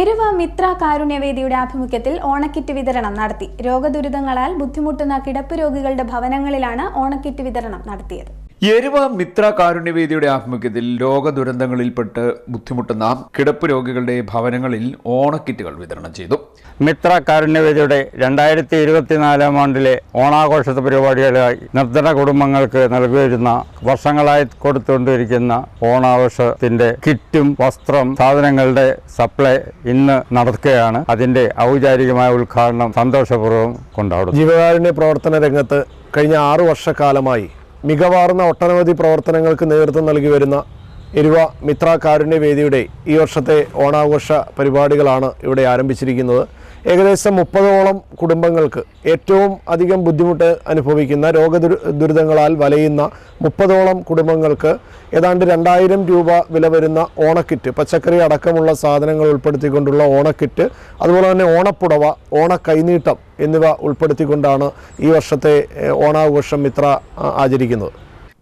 എരുവ മിത്ര കാരുണ്യവേദിയുടെ ആഭിമുഖ്യത്തിൽ ഓണക്കിറ്റ് വിതരണം നടത്തി. രോഗദുരിതങ്ങളാൽ ബുദ്ധിമുട്ടുന്ന കിടപ്പ് രോഗികളുടെ ഭവനങ്ങളിലാണ് ഓണക്കിറ്റ് വിതരണം നടത്തിയത്. എരുവ മിത്ര കാരുണ്യവേദിയുടെ ആഭിമുഖ്യത്തിൽ രോഗദുരന്തങ്ങളിൽപ്പെട്ട് ബുദ്ധിമുട്ടുന്ന കിടപ്പ് രോഗികളുടെ ഭവനങ്ങളിൽ ഓണക്കിറ്റുകൾ വിതരണം ചെയ്തു. മിത്ര കാരുണ്യവേദിയുടെ രണ്ടായിരത്തി ഇരുപത്തിനാലാം ആണ്ടിലെ ഓണാഘോഷ പരിപാടികളായി നിർദ്ധന കുടുംബങ്ങൾക്ക് നൽകിവരുന്ന വർഷങ്ങളായി കൊടുത്തുകൊണ്ടിരിക്കുന്ന ഓണാഘോഷത്തിന്റെ കിറ്റും വസ്ത്രം സാധനങ്ങളുടെ സപ്ലൈ ഇന്ന് നടക്കുകയാണ്. അതിന്റെ ഔപചാരികമായ ഉദ്ഘാടനം സന്തോഷപൂർവം കൊണ്ടാടും ജീവകാരുണ്യ പ്രവർത്തന രംഗത്ത് കഴിഞ്ഞ ആറു വർഷക്കാലമായി മികവാർന്ന ഒട്ടനവധി പ്രവർത്തനങ്ങൾക്ക് നേതൃത്വം നൽകി വരുന്ന എരുവ മിത്ര കാരുണ്യവേദിയുടെ ഈ വർഷത്തെ ഓണാഘോഷ പരിപാടികളാണ് ഇവിടെ ആരംഭിച്ചിരിക്കുന്നത്. ഏകദേശം മുപ്പതോളം കുടുംബങ്ങൾക്ക് ഏറ്റവും അധികം ബുദ്ധിമുട്ട് അനുഭവിക്കുന്ന രോഗദുരിതങ്ങളാൽ ദുരിതങ്ങളാൽ വലയുന്ന മുപ്പതോളം കുടുംബങ്ങൾക്ക് ഏതാണ്ട് രണ്ടായിരം രൂപ വില വരുന്ന ഓണക്കിറ്റ് പച്ചക്കറി അടക്കമുള്ള സാധനങ്ങൾ ഉൾപ്പെടുത്തിക്കൊണ്ടുള്ള ഓണക്കിറ്റ് അതുപോലെ തന്നെ ഓണപ്പുടവ ഓണക്കൈനീട്ടം എന്നിവ ഉൾപ്പെടുത്തിക്കൊണ്ടാണ് ഈ വർഷത്തെ ഓണാഘോഷം മിത്ര ആ, ആചരിക്കുന്നത്.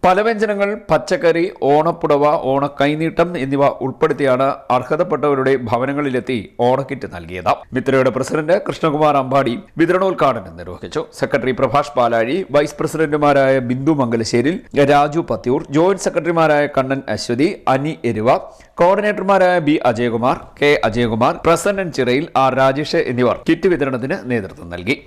പലവ്യഞ്ജനങ്ങൾ പച്ചക്കറി ഓണപ്പുടവ ഓണക്കൈനീട്ടം എന്നിവ ഉൾപ്പെടുത്തിയാണ് അർഹതപ്പെട്ടവരുടെ ഭവനങ്ങളിലെത്തി ഓണക്കിറ്റ് നൽകിയത്. മിത്രയുടെ പ്രസിഡന്റ് കൃഷ്ണകുമാർ അമ്പാടി വിതരണോദ്ഘാടനം നിർവഹിച്ചു. സെക്രട്ടറി പ്രഭാഷ് പാലാഴി വൈസ് പ്രസിഡന്റുമാരായ ബിന്ദു മംഗലശ്ശേരിൽ രാജു പത്തിയൂർ ജോയിന്റ് സെക്രട്ടറിമാരായ Kannan Aswathy Ani Eruva കോർഡിനേറ്റർമാരായ B Ajayakumar K Ajayakumar Prasannan Chirayil R Rajesh എന്നിവർ കിറ്റ് വിതരണത്തിന് നേതൃത്വം നൽകി.